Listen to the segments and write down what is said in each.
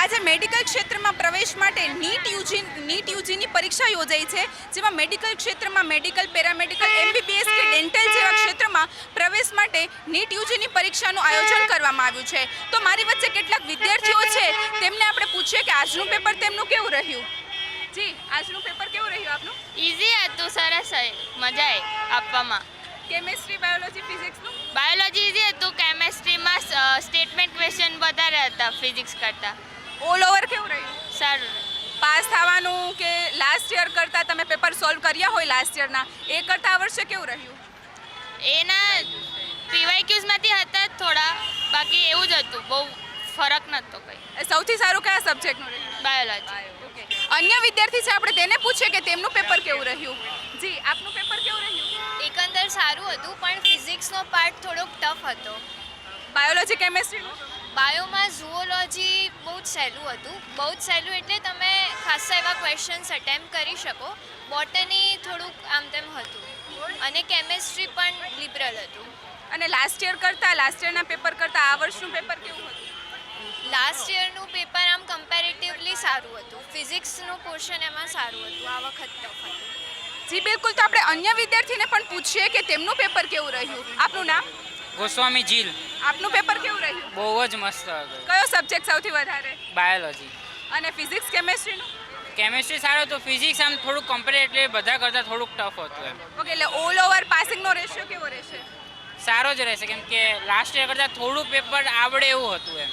આજે મેડિકલ ક્ષેત્રમાં પ્રવેશ માટે નીટ યુજી નીટ યુજીની પરીક્ષા યોજાઈ છે જેમાં મેડિકલ ક્ષેત્રમાં મેડિકલ પેરામેડિકલ એમબીબીએસ કે ડેન્ટલ જેવા ક્ષેત્રમાં પ્રવેશ માટે નીટ યુજીની પરીક્ષાનું આયોજન કરવામાં આવ્યું છે. તો મારી વચ્ચે કેટલાક વિદ્યાર્થીઓ છે તેમને આપણે પૂછીએ કે આજનું પેપર તેમનું કેવું રહ્યું? જી આજનું પેપર કેવું રહ્યું આપનું? ઇઝી હતું સરસ મજા આપવામાં. કેમેસ્ટ્રી બાયોલોજી ફિઝિક્સનું બાયોલોજી ઇઝી હતું કેમેસ્ટ્રીમાં સ્ટેટમેન્ટ ક્વેશ્ચન વધારે હતા ફિઝિક્સ કરતાં. ઓલ ઓવર કેવું રહ્યું? સારું પાસ થવાનું કે લાસ્ટ યર કરતાં તમે પેપર સોલ્વ કર્યા હોય લાસ્ટ યરના એ કરતાં આ વર્ષે કેવું રહ્યું? એના પીવાયક્યુઝમાંથી હતા જ થોડા બાકી એવું જ હતું બહુ ફરક નહોતો કંઈ. સૌથી સારું કયા સબ્જેક્ટનું રહ્યું? બાયોલોજી ઓકે અન્ય વિદ્યાર્થી છે આપણે તેને પૂછીએ કે તેમનું પેપર કેવું રહ્યું? જી આપનું પેપર કેવું રહ્યું? એકંદર સારું હતું પણ ફિઝિક્સનો પાર્ટ થોડોક ટફ હતો. બાયોલોજી કેમેસ્ટ્રીનું બાયોમાં ઝુઓલોજી બહુ જ સહેલું હતું. બહુ જ સહેલું એટલે તમે ખાસા એવા ક્વેશ્ચન્સ અટેમ્પ કરી શકો. બોટની થોડુંક આમ તેમ હતું. અને કેમેસ્ટ્રી પણ લિબરલ હતું. અને લાસ્ટ યર કરતાં લાસ્ટ યરના પેપર કરતાં આ વર્ષનું પેપર કેવું હતું? લાસ્ટ યરનું પેપર આમ કમ્પેરેટિવલી સારું હતું. ફિઝિક્સનું પોર્શન એમાં સારું હતું. આ વખત ટફ હતું. જી બિલકુલ. તો આપણે અન્ય વિદ્યાર્થીને પણ પૂછીએ કે તેમનું પેપર કેવું રહ્યું? આપનું નામ? ગોસ્વામી ઝીલ આપનું પેપર કેવું રહ્યું? બહુ જ મસ્ત હતું. કયો સબ્જેક્ટ સૌથી વધારે? બાયોલોજી. અને ફિઝિક્સ કેમેસ્ટ્રીનું? કેમેસ્ટ્રી સારું તો ફિઝિક્સ આમ થોડુંક કમ્પેરેટલી બધા કરતાં થોડુંક ટફ હતું એમ. ઓકે એટલે ઓલ ઓવર પાસિંગનો રેશિયો કેવો રહેશે? સારો જ રહેશે કેમ કે લાસ્ટ યર કરતાં થોડું પેપર આવડે એવું હતું એમ.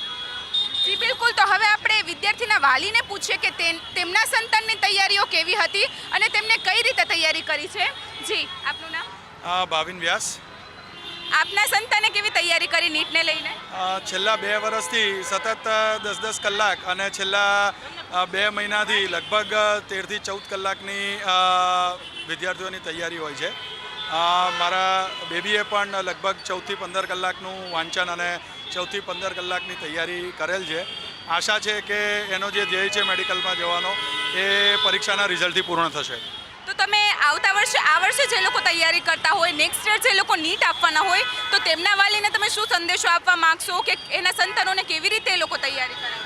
જી બિલકુલ. તો હવે આપણે વિદ્યાર્થીના વાલીને પૂછીએ કે તેમના સંતાનની તૈયારીઓ કેવી હતી અને તેમને કઈ રીતે તૈયારી કરી છે? જી આપનું નામ? આ ભાવિન વ્યાસ. આપના સંતાને કેવી તૈયારી કરી નીટને લઈને? છેલ્લા બે વર્ષથી સતત દસ દસ કલાક અને છેલ્લા બે મહિનાથી લગભગ તેરથી ચૌદ કલાકની વિદ્યાર્થીઓની તૈયારી હોય છે. મારા બેબીએ પણ લગભગ ચૌદથી પંદર કલાકનું વાંચન અને ચૌદથી પંદર કલાકની તૈયારી કરેલ છે. આશા છે કે એનો જે ધ્યેય છે મેડિકલમાં જવાનો, એ પરીક્ષાના રિઝલ્ટથી પૂર્ણ થશે. તમે આવતા વર્ષે આ વર્ષે જે લોકો તૈયારી કરતા હોય નેક્સ્ટ યર જે લોકો નીટ આપવાના હોય, તો તેમના વાલીને તમે શું સંદેશો આપવા માગશો કે એના સંતાનોને કેવી રીતે એ લોકો તૈયારી કરે?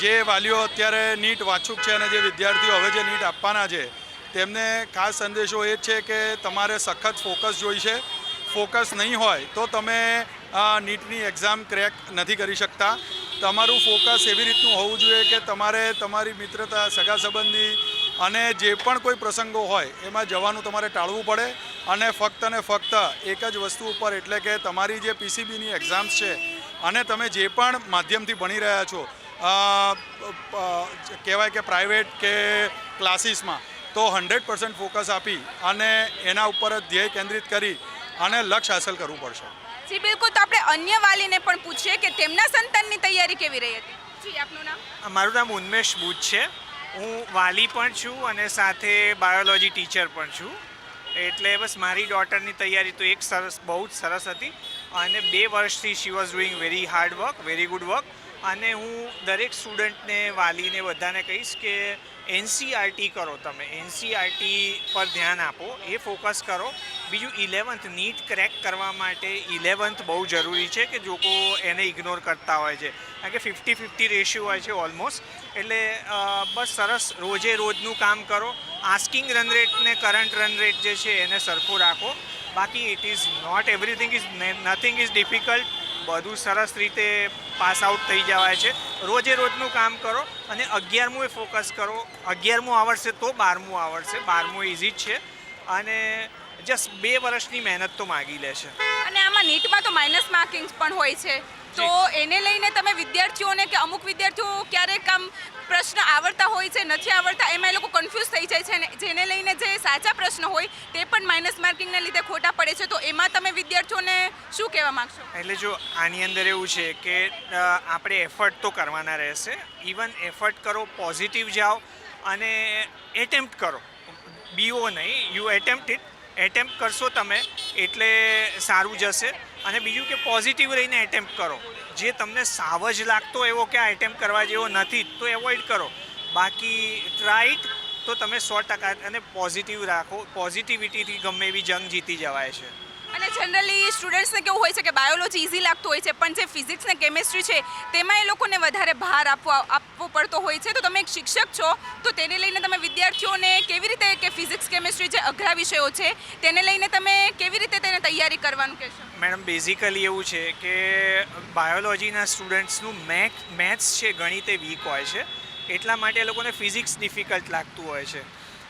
જે વાલીઓ અત્યારે નીટ વાંચુક છે અને જે વિદ્યાર્થીઓ હવે જે નીટ આપવાના છે, તેમને ખાસ સંદેશો એ છે કે તમારે સખત ફોકસ જોઈશે. ફોકસ નહીં હોય તો તમે નીટની એક્ઝામ ક્રેક નથી કરી શકતા. તમારું ફોકસ એવી રીતનું હોવું જોઈએ કે તમારે તમારી મિત્રતા સગા સંબંધી અને જે પણ કોઈ પ્રસંગો હોય એમાં જવાનું તમારે ટાળવું પડે અને ફક્ત ને ફક્ત એક જ વસ્તુ ઉપર એટલે કે તમારી જે પીસીબીની એક્ઝામ્સ છે અને તમે જે પણ માધ્યમથી ભણી રહ્યા છો કહેવાય કે પ્રાઇવેટ કે ક્લાસીસમાં તો હંડ્રેડ પર્સન્ટ ફોકસ આપી અને એના ઉપર જ ધ્યેય કેન્દ્રિત કરી અને લક્ષ્ય હાંસલ કરવું પડશે. જી બિલકુલ. તો આપણે અન્ય વાલીને પણ પૂછીએ કે તેમના સંતાનની તૈયારી કેવી રહી હતી? જી આપનું નામ? મારું નામ ઉન્મેશ બુચ છે. હું વાલી પણ છું અને સાથે બાયોલોજી ટીચર પણ છું. એટલે બસ મારી ડોટરની તૈયારી તો એક સરસ, બહુ જ સરસ હતી. અને બે વર્ષથી she was doing very hard work very good work અને હું દરેક સ્ટુડન્ટને વાલીને બધાને કહીશ કે એનસીઆરટી કરો તમે. એનસીઆરટી પર ધ્યાન આપો. એ ફોકસ કરો. બીજું ઇલેવન્થ નીટ ક્રેક કરવા માટે ઇલેવન્થ બહુ જરૂરી છે કે લોકો એને ઇગ્નોર કરતા હોય છે. કારણ કે ફિફ્ટી ફિફ્ટી રેશિયો હોય છે ઓલમોસ્ટ એટલે બસ સરસ રોજે રોજનું કામ કરો. આસ્કિંગ રન રેટ ને કરંટ રન રેટ જે છે એને સરખું રાખો. બાકી it is not everything is nothing is difficult બધું સરસ રીતે પાસ આઉટ થઈ જવાય છે. રોજે રોજનું કામ કરો અને અગિયારમું એ ફોકસ કરો. અગિયારમું આવડશે તો બારમું આવડશે. બારમું ઇઝી જ છે. અને જસ્ટ બે વર્ષની મહેનત તો માગી લે છે. અને આમાં નીટમાં તો માઇનસ માર્કિંગ પણ હોય છે. તો એને લઈને તમે વિદ્યાર્થીઓને કે અમુક વિદ્યાર્થીઓ ક્યારેક આમ પ્રશ્ન આવડતા હોય છે, નથી આવડતા, એમાં એ લોકો કન્ફ્યુઝ થઈ જાય છે જેને લઈને જે સાચા પ્રશ્ન હોય તે પણ માઇનસ માર્કિંગના લીધે ખોટા પડે છે. તો એમાં તમે વિદ્યાર્થીઓને શું કહેવા માગશો? એટલે જો આની અંદર એવું છે કે આપણે એફર્ટ તો કરવાના રહેશે. ઇવન એફર્ટ કરો પોઝિટિવ જાઓ અને એટેમ્પ્ટ કરો. બીઓ નહીં યુ એટેમ્પ્ટ ઇટ એટેમ્પ્ટ કરશો તમે, એટલે સારું જશે. અને બીજું કે પોઝિટિવ રહીને એટેમ્પ્ટ કરો. જે તમને સાવ જ લાગતો એવો કે આ એટેમ્પ કરવા જેવો નથી, તો એવોઇડ કરો. બાકી ટ્રાઇટ તો તમે સો ટકા અને પોઝિટિવ રાખો. પોઝિટિવિટીથી ગમે એવી જંગ જીતી જવાય છે. જનરલી સ્ટુડન્ટ્સને કેવું હોય છે કે બાયોલોજી ઇઝી લાગતું હોય છે, પણ જે ફિઝિક્સ ને કેમેસ્ટ્રી છે, તેમાં એ લોકોને વધારે ભાર આપવો આપવો પડતો હોય છે. તો તમે એક શિક્ષક છો, તો તેને લઈને તમે વિદ્યાર્થીઓને કેવી રીતે કે ફિઝિક્સ કેમેસ્ટ્રી જે અઘરા વિષયો છે, તેને લઈને તમે કેવી રીતે તેને તૈયારી કરવાનું કહેશો? મેડમ બેઝિકલી એવું છે કે બાયોલોજીના સ્ટુડન્ટ્સનું મેથ મેથ્સ છે ગણિતે વીક હોય છે. એટલા માટે એ લોકોને ફિઝિક્સ ડિફિકલ્ટ લાગતું હોય છે.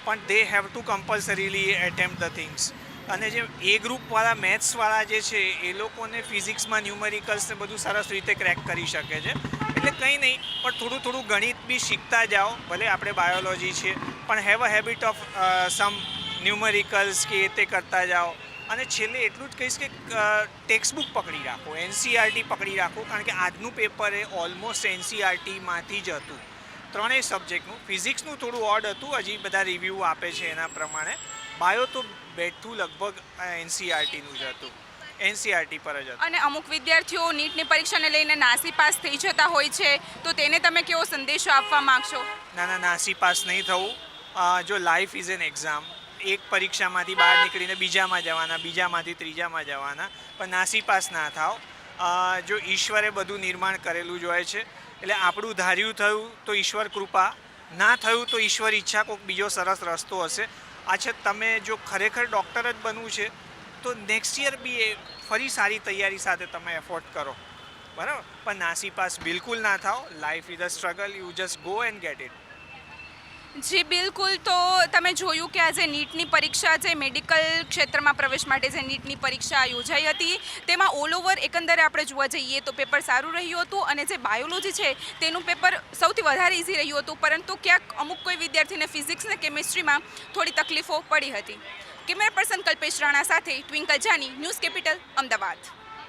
પણ they have to compulsorily attempt the things અને જે એ ગ્રુપવાળા મેથ્સવાળા જે છે, એ લોકોને ફિઝિક્સમાં ન્યુમેરિકલ્સને બધું સરસ રીતે ક્રેક કરી શકે છે. એટલે કંઈ નહીં, પણ થોડું થોડું ગણિત બી શીખતા જાઓ, ભલે આપણે બાયોલોજી છીએ પણ have a habit of some numericals કે તે કરતા જાઓ. અને છેલ્લે એટલું જ કહીશ કે ટેક્સ્ટબુક પકડી રાખો એનસીઆરટી પકડી રાખો, કારણ કે આજનું પેપર એ ઓલમોસ્ટ એનસીઆરટીમાંથી જ હતું. ત્રણેય સબ્જેક્ટનું ફિઝિક્સનું થોડું ઓડ હતું હજી બધા રિવ્યૂ આપે છે એના પ્રમાણે. બાયો તો બેઠું લગભગ એનસીઆરટીનું જ હતું. એનસીઆરટી પર જ હતું. અને અમુક વિદ્યાર્થીઓ નીટની પરીક્ષાને લઈને નાસી પાસ થઈ જતા હોય છે તો તેને તમે કેવો સંદેશો આપવા માંગશો? ના ના નાસી પાસ નહીં થવું. જો લાઈફ ઇઝ એન એક્ઝામ એક પરીક્ષામાંથી બહાર નીકળીને બીજામાં જવાના બીજામાંથી ત્રીજામાં જવાના. પણ નાસી પાસ ના થાવ જો ઈશ્વરે બધું નિર્માણ કરેલું જ હોય છે એટલે આપણું ધાર્યું થયું તો ઈશ્વર કૃપા, ના થયું તો ઈશ્વર ઈચ્છા કોઈક બીજો સરસ રસ્તો હશે. આછા તમે જો ખરેખર ડૉક્ટર જ બનવું છે, તો નેક્સ્ટ યર બી એ ફરી સારી તૈયારી સાથે તમે એફોર્ડ કરો. બરાબર? પણ નાસી પાસ બિલકુલ ના થાવ life is a struggle you just go and get it જી, બિલકુલ. તો તમે જોયું કે આજે નીટની પરીક્ષા જે મેડિકલ ક્ષેત્રમાં પ્રવેશ માટે જે નીટની પરીક્ષા યોજાઈ હતી, તેમાં ઓલ ઓવર એકંદરે આપણે જોવા જઈએ તો પેપર સારું રહ્યું હતું અને જે બાયોલોજી છે, તેનું પેપર સૌથી વધારે ઇઝી રહ્યું હતું, પરંતુ ક્યાંક અમુક કોઈ વિદ્યાર્થીને ફિઝિક્સ ને કેમિસ્ટ્રીમાં થોડી તકલીફો પડી હતી. કેમેરા પર્સન કલ્પેશ રાણા સાથે ટ્વિંકલ જાની ન્યૂઝ કેપિટલ અમદાવાદ.